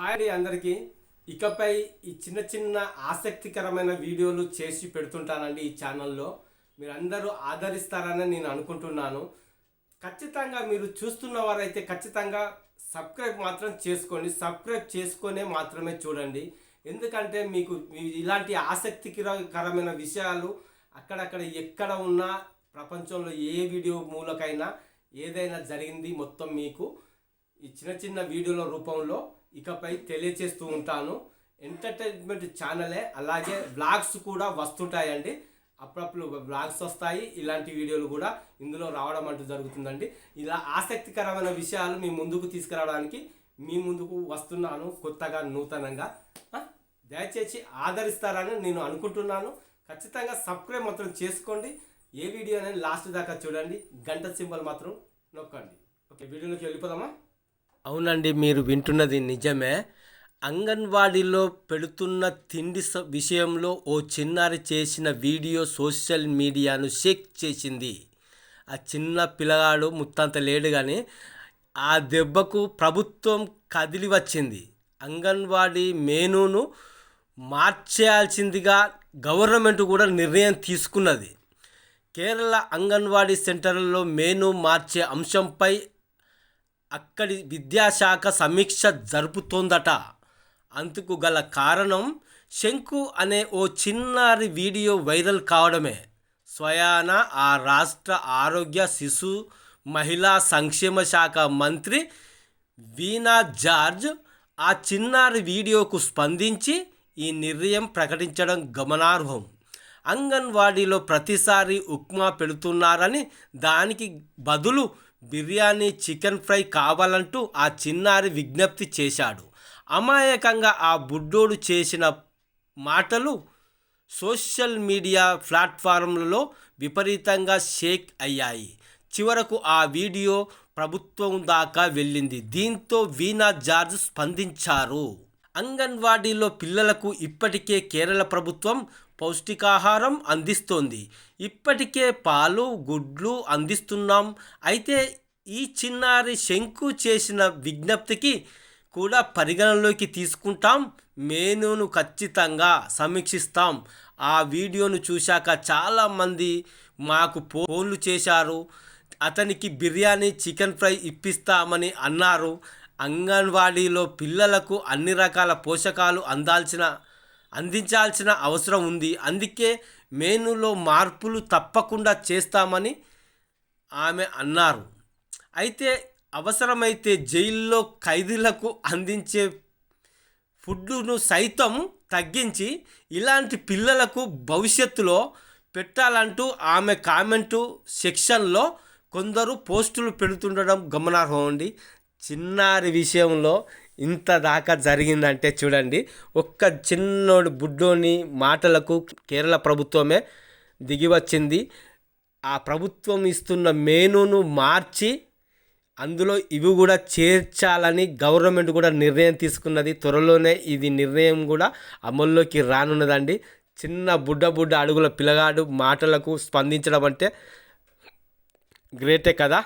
Hi అందరికీ. ఇకపై ఈ చిన్న చిన్న ఆసక్తికరమైన వీడియోలు చేసి పెడుతుంటానండి ఈ ఛానల్లో. మీరందరూ ఆదరిస్తారని నేను అనుకుంటున్నాను. ఖచ్చితంగా మీరు చూస్తున్న వారైతే ఖచ్చితంగా సబ్స్క్రైబ్ మాత్రం చేసుకోండి. సబ్స్క్రైబ్ చేసుకొనే మాత్రమే చూడండి. ఎందుకంటే మీకు ఇలాంటి ఆసక్తికరమైన విషయాలు అక్కడక్కడ ఎక్కడ ఉన్నా ప్రపంచంలో ఏ వీడియో మూలకైనా ఏదైనా జరిగింది మొత్తం మీకు ఈ చిన్న చిన్న వీడియోల రూపంలో ఇకపై తెలియచేస్తూ ఉంటాను. ఎంటర్టైన్మెంట్ ఛానలే అలాగే బ్లాగ్స్ కూడా వస్తుంటాయండి. అప్పుడప్పుడు బ్లాగ్స్ వస్తాయి ఇలాంటి వీడియోలు కూడా ఇందులో రావడం అంటూ జరుగుతుందండి. ఇలా ఆసక్తికరమైన విషయాలు మీ ముందుకు తీసుకురావడానికి మీ ముందుకు వస్తున్నాను కొత్తగా నూతనంగా. దయచేసి ఆదరిస్తారని నేను అనుకుంటున్నాను. ఖచ్చితంగా సబ్స్క్రైబ్ మాత్రం చేసుకోండి. ఏ వీడియో అనేది లాస్ట్ దాకా చూడండి. గంట సింబల్ మాత్రం నొక్కండి. ఓకే వీడియోలోకి వెళ్ళిపోదామా? అవునండి మీరు వింటున్నది నిజమే. అంగన్వాడీలో పెడుతున్న తిండి స- విషయంలో ఓ చిన్నారి చేసిన వీడియో సోషల్ మీడియాను షేక్ చేసింది. ఆ చిన్న పిల్లగాడు ముత్తంత లేడు కానీ ఆ దెబ్బకు ప్రభుత్వం కదిలి వచ్చింది. అంగన్వాడీ మెనూను మార్చేయాల్సిందిగా గవర్నమెంట్ కూడా నిర్ణయం తీసుకున్నది. కేరళ అంగన్వాడీ సెంటర్లలో మెనూ మార్చే అంశంపై అక్కడి విద్యాశాఖ సమీక్ష జరుపుతోందట. అందుకు గల కారణం శంకు అనే ఓ చిన్నారి వీడియో వైరల్ కావడమే. స్వయాన ఆ రాష్ట్ర ఆరోగ్య శిశు మహిళా సంక్షేమ శాఖ మంత్రి వీణా జార్జ్ ఆ చిన్నారి వీడియోకు స్పందించి ఈ నిర్ణయం ప్రకటించడం గమనార్హం. అంగన్వాడీలో ప్రతిసారి ఉప్మా పెడుతున్నారని దానికి బదులు బిర్యానీ చికెన్ ఫ్రై కావాలంటూ ఆ చిన్నారి విజ్ఞప్తి చేశాడు. అమాయకంగా ఆ బుడ్డోడు చేసిన మాటలు సోషల్ మీడియా ప్లాట్ఫారంలలో విపరీతంగా షేక్ అయ్యాయి. చివరకు ఆ వీడియో ప్రభుత్వం దాకా వెళ్ళింది. దీంతో వీణా జార్జ్ స్పందించారు. అంగన్వాడీలో పిల్లలకు ఇప్పటికే కేరళ ప్రభుత్వం పౌష్టికాహారం అందిస్తోంది. ఇప్పటికే పాలు గుడ్లు అందిస్తున్నాం. అయితే ఈ చిన్నారి శంకు చేసిన విజ్ఞప్తికి కూడా పరిగణలోకి తీసుకుంటాం. మెనూను ఖచ్చితంగా సమీక్షిస్తాం. ఆ వీడియోను చూశాక చాలామంది మాకు ఫోన్లు చేశారు. అతనికి బిర్యానీ చికెన్ ఫ్రై ఇప్పిస్తామని అన్నారు. అంగన్వాడీలో పిల్లలకు అన్ని రకాల పోషకాలు అందాల్సిన అందించాల్సిన అవసరం ఉంది. అందుకే మెనూలో మార్పులు తప్పకుండా చేస్తామని ఆమె అన్నారు. అయితే అవసరమైతే జైల్లో ఖైదీలకు అందించే ఫుడ్ను సైతం తగ్గించి ఇలాంటి పిల్లలకు భవిష్యత్తులో పెట్టాలంటూ ఆమె కామెంటు సెక్షన్లో కొందరు పోస్టులు పెడుతుండడం గమనార్హం అండి. చిన్నారి విషయంలో ఇంత దాకా జరిగిందంటే చూడండి ఒక్క చిన్నోడు బుడ్డోని మాటలకు కేరళ ప్రభుత్వమే దిగి వచ్చింది ఆ ప్రభుత్వం ఇస్తున్న మెనూను మార్చి అందులో ఇవి కూడా చేర్చాలని గవర్నమెంట్ కూడా నిర్ణయం తీసుకున్నది. త్వరలోనే ఇది నిర్ణయం కూడా అమల్లోకి రానున్నదండి. చిన్న బుడ్డ బుడ్డ అడుగుల పిల్లగాడు మాటలకు స్పందించడం అంటే గ్రేటే కదా.